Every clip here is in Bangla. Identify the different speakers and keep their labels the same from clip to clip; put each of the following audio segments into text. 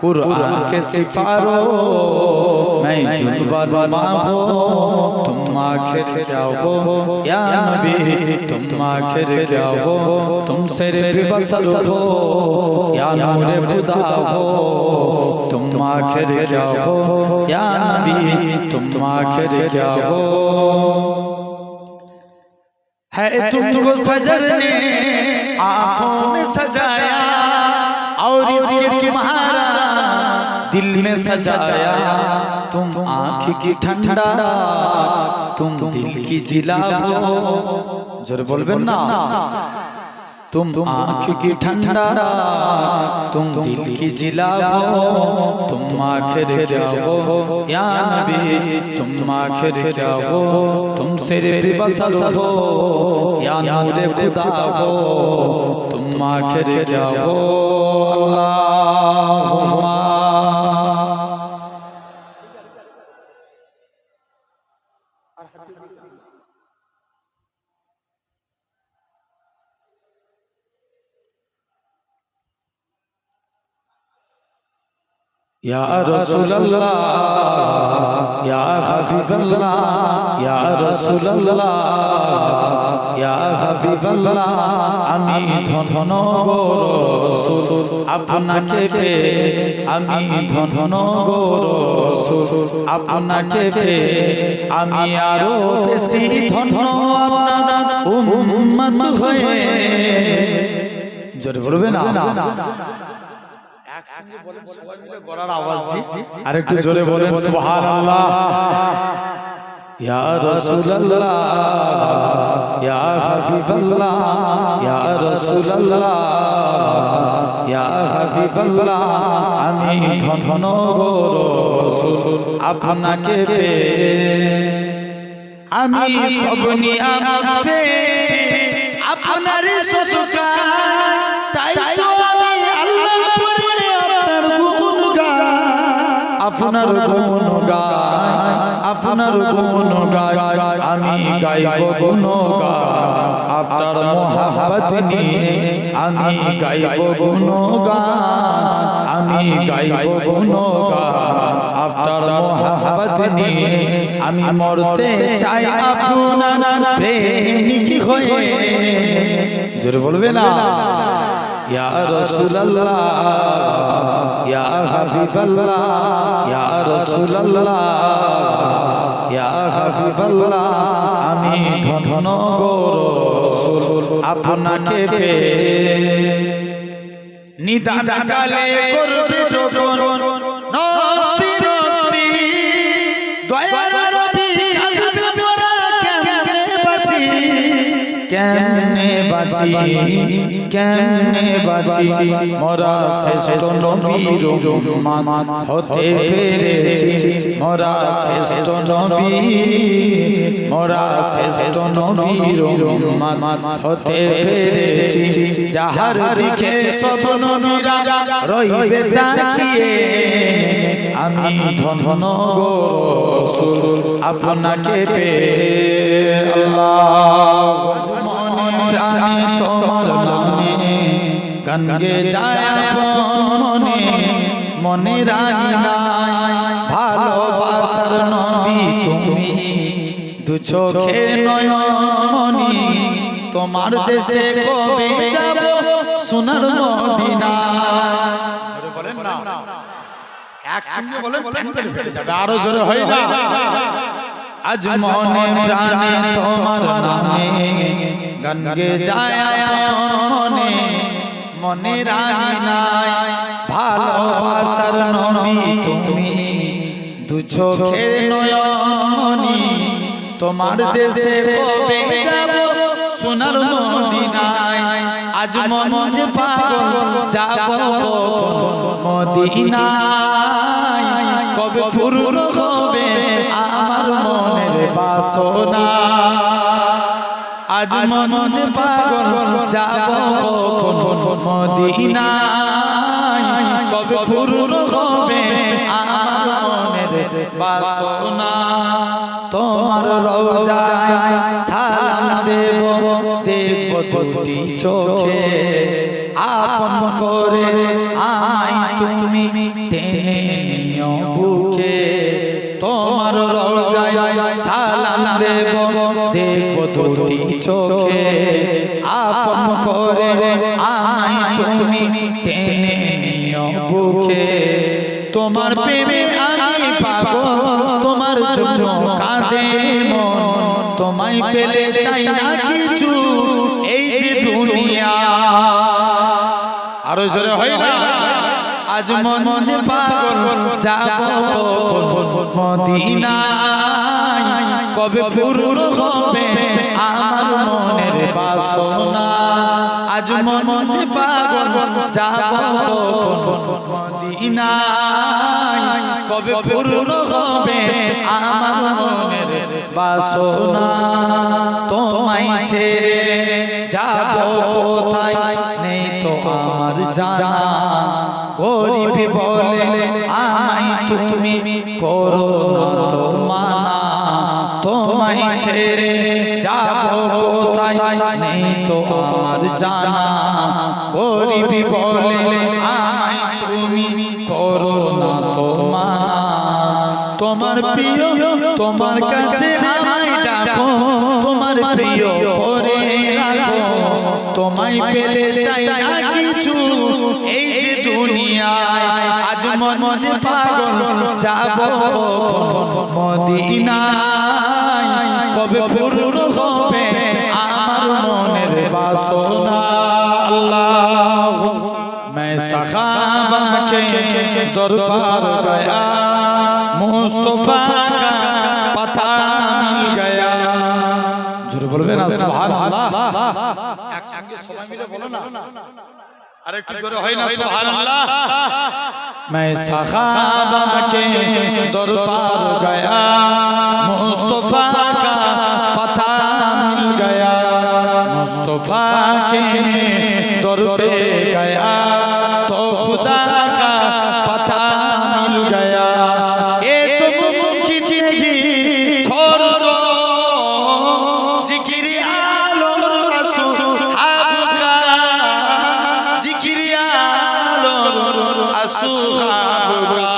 Speaker 1: कुरान के सिपारो मैं जुनबा नमा हो तुम आखिर क्या हो या नबी तुम आखिर क्या हो तुम सिर बसर हो या नूर खुदा हो तुम आखिर क्या हो या नबी तुम आखिर क्या हो है तुमको सजर ने आंखों में सजाया और इसके तुम्हारा दिल में सजाया तुम आँख की ठंडा तुम दिल की जिला हो। ज़ोर बोलबेन ना। तुम आँख की ठंडा। तुम दिल की जिला हो। तुम आखिर क्या हो? या नबी तुम आखिर क्या हो? तुम सिर भी हो। या नूर खुदा हो। तुम आखिर क्या हो? अल्लाहुम्मा يا رسول الله يا حبيب الله يا رسول الله يا حبيب الله আমি ধন রসুল, আপনাকে পে আমি ধন রসুল, আপনাকে পে আমি আরও বেশি ধন উম্মত হয়ে। জোরে বলবেন না? আর একটু জোরে বলেন সুবহানাল্লাহ। ইয়া রাসূলুল্লাহ। ইয়া হাবিবাল্লাহ ইয়া রাসূলুল্লাহ। ইয়া হাবিবাল্লাহ আমি ধন রাসূল। আপনাকে পেয়ে আমি সব নিয়ামত পেয়েছি আপনার আপনার গুণ গাই আপনার গুণ গাই আমি গাইব গুণ আপনার মোহাব্বত নিয়ে আমি গাইব গুণ আমি গাইব গুণ আপনার মোহাব্বত নিয়ে আমি মরতে চাই আপনার প্রেমিক হয়ে? জোরে বলবে না। ইয়া রাসূলুল্লাহ ইয়া হাবিবাল্লাহ ইয়া রাসূলুল্লাহ ইয়া হাবিবাল্লাহ আমি ধন গো রাসূল। আপনাকে পেয়ে নিদান কালে করবে। কেমনে বাঁচি? কেমনে বাঁচি? মোরা শ্রেষ্ঠ নবীর উম্মত হতে পেরেছি। মোরা শ্রেষ্ঠ নবী মোরা শ্রেষ্ঠ নবীর উম্মত হতে পেরেছি। যাহার দিকে সব নবীরা রইবে তাকিয়ে, আমি ধন গো রসুল, আপনাকে পেয়ে আল্লাহ। প্রাণে তোমার নামে গান গে যায় মনে মনে ভালোবাসার নবী তুমি, দু চোখে নয়নি তোমার দেশে কবে যাব সোনার মদিনা? না। আরও জোরে হয় না। আজ মনে প্রাণে তোমার নামে গান গে যায় মনে রানী নাই। ভালোবাসার তুমি, দু নয়নি। তোমার দেশে সোনার মদিনায়? আজ মন যে পাগল, যাব মদিনায়। কবে পূর্ণ হবে আমার মনের বাসনা? আজ মন যে পাগল যাব কখন মদিনায়। কবে ফুরুর হবে আমার বাসনা? তোমার রোজায় সালাম দেব দেব দুটি চোখে। আপন করে আয় তুমি টেনে বুকে। তোমার রোজায় সালাম দেব দেব দুটি চোখে আপন করে আমায় তুমি টেনে নিও বুকে। তোমার প্রেমে আমি পাগল, তোমার জন্য কাঁদে মন। তোমায় পেলে চাই না কিছু এই যে দুনিয়া। আরও জোরে হয় না? আজ মন যে পাগল, যাব মদিনা কবে পূর্ণ হবে আমার মনের বাসনা? আজ মন যে পাগল যাব মদিনায়। কবে পূর্ণ হবে আমার মনের বাসনা? তোমায় ছেড়ে যাব কোথায়? নেই তো আমার জানা। গরিব বলে আমায় তুমি করো না তো। ছেড়ে যাব কোথায়? নেই তো আমার জানা। গরিব বলে আমায় তুমি করো না তো মানা। তোমার প্রিয়, তোমার কাছে আমায় ডাকো। তোমার প্রিয় করে রাখো। তোমায় পেলে চাই না কিছু। এই যে দুনিয়ায় আজ মন পাগল, যাব মদিনায়? কবে পূর্ণ হবে আমার মনের বাসনা আল্লাহ मैं सखाबा के दरबार गया मुस्तफा का पता मिल गया জোরে বলবে না সুবহানাল্লাহ একসঙ্গে সবাই মিলে বলো না আর একটু জোরে হয় না সুবহানাল্লাহ मैं सखाबा के दरबार गया मुस्तफा के दर पे गया तो खुदा का पता मिल गया ये तो मुमकिन नहीं छोड़ दो जिक्र आलोर असहाब का जिक्र आलोर असहाब का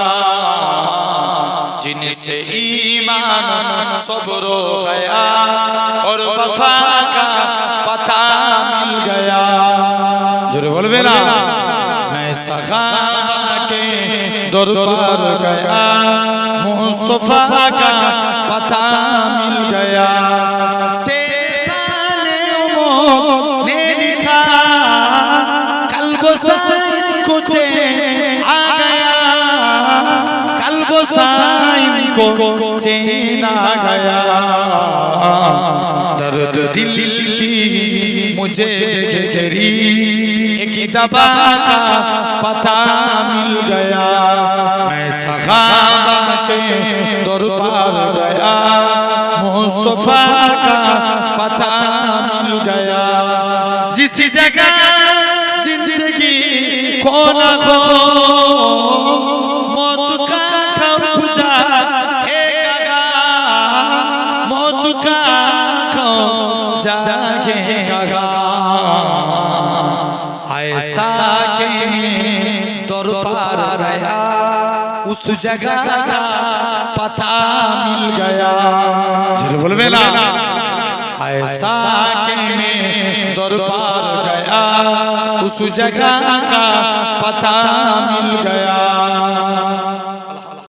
Speaker 1: जिनसे ईमान सब्र गया और वफा का পড়বে না দরবার গয়া। মুস্তফা কা পতা মিল গয়া। সে সালে উমর নে লিখা। কাল গো সাইন কুচে আ গয়া কাল গো সাইন দর্দ দিল কি की दबा का पता मिल गया। मैं सखाबा के दरबार गया। मुस्तफ़ा का पता मिल गया। जिस जगह ज़िंदगी को न उस जगह का पता मिल गया। ना। ऐसा के मैं दरबार गया। उस जगह का पता मिल गया।